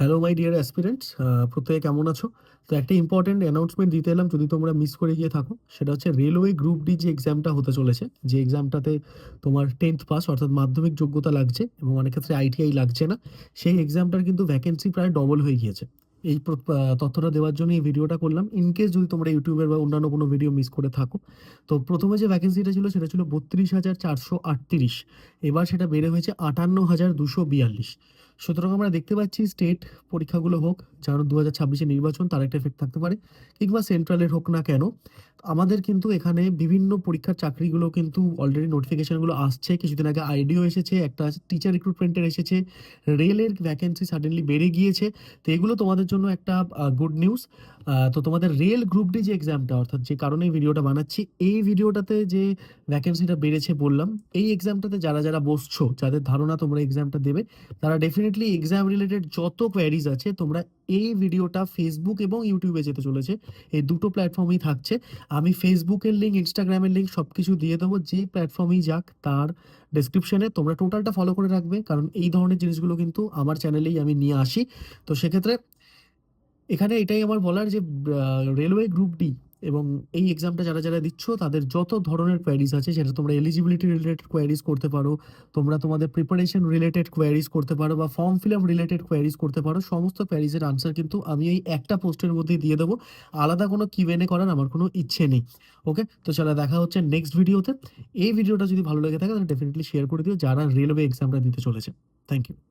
Hello my dear aspirants প্রত্যেকে কেমন আছো? তো একটা ইম্পর্টেন্ট অ্যানাউন্সমেন্ট দিতে এলাম, যদি তোমরা মিস করে গিয়ে থাকো, সেটা হচ্ছে রেলওয়ে গ্রুপ ডি যে এক্সামটা হতে চলেছে, যে এক্সামটাতে তোমার টেন্থ পাস অর্থাৎ মাধ্যমিক যোগ্যতা লাগছে এবং অনেক ক্ষেত্রে আইটিআই লাগছে না, সেই এক্সামটার কিন্তু ভ্যাকেন্সি প্রায় ডবল হয়ে গিয়েছে। এই তথ্যটা দেওয়ার জন্য এই ভিডিওটা করলাম। ইন কেস যদি তোমরা ইউটিউবের বা অন্যান্য কোনো ভিডিও মিস করে থাকো। তো প্রথমে যে ভ্যাকেন্সিটা ছিল, সেটা ছিল বত্রিশ হাজার চারশো আটত্রিশ। এবার সেটা বেড়ে হয়েছে আটান্ন হাজার দুশো বিয়াল্লিশ। সুতরাং আমরা দেখতে পাচ্ছি স্টেট পরীক্ষাগুলো হোক যেমন দু হাজার ছাব্বিশে নির্বাচন, তার একটা এফেক্ট থাকতে পারে। কিংবা সেন্ট্রালের হোক না কেন আমাদের কিন্তু এখানে বিভিন্ন পরীক্ষার চাকরিগুলো কিন্তু অলরেডি নোটিফিকেশনগুলো আসছে। কিছুদিন আগে আইডিও এসেছে, একটা টিচার রিক্রুটমেন্টের এসেছে রেলের ভ্যাকেন্সি সাডেনলি বেড়ে গিয়েছে। তো এগুলো তোমাদের জন্য একটা গুড নিউজ তো তোমাদের রেল গ্রুপ ডি যে এক্সামটা অর্থাৎ যে কারণে ভিডিওটা বানাচ্ছি, এই ভিডিওটাতে যে ভ্যাকেন্সিটা বেড়েছে বললাম, এই এক্সামটাতে যারা যারা বসছো, যাদের ধারণা তোমরা এক্সামটা দেবে, তারা ডেফিনেটলি এক্সাম রিলেটেড যত কোয়ারিজ আছে, তোমরা এই ভিডিওটা ফেসবুক এবং ইউটিউবে যেতে চলেছে। এই দুটো প্ল্যাটফর্মেই থাকছে। আমি ফেসবুকের লিঙ্ক ইনস্টাগ্রামের লিঙ্ক সব কিছু দিয়ে দেবো, যে প্ল্যাটফর্মেই যাক, তার ডেসক্রিপশনে তোমরা টোটালটা ফলো করে রাখবে, কারণ এই ধরনের জিনিসগুলো কিন্তু আমার চ্যানেলেই আমি নিয়ে আসি। তো সেক্ষেত্রে এখানে এটাই আমার বলার যে রেলওয়ে গ্রুপ ডি এবং এই এক্সামটা যারা যারা দিচ্ছ, তাদের যত ধরনের কোয়ারিজ আছে, সেটা তোমরা এলিজিবিলিটি রিলেটেড কোয়ারিজ করতে পারো, তোমরা তোমাদের প্রিপারেশন রিলেটেড কোয়ারিজ করতে পারো বা form fill up related queries করতে পারো, সমস্ত কোয়ারিজের আনসার কিন্তু আমি এই একটা পোস্টের মধ্যেই দিয়ে দেবো। আলাদা কোনো কিউএনএ করার আমার কোনো ইচ্ছে নেই ওকে তো চলো দেখা হচ্ছে নেক্সট ভিডিওতে এই ভিডিওটা যদি ভালো লেগে থাকে, তাহলে ডেফিনেটলি শেয়ার করে দিও যারা রেলওয়ে এক্সামটা দিতে চলেছে। Thank you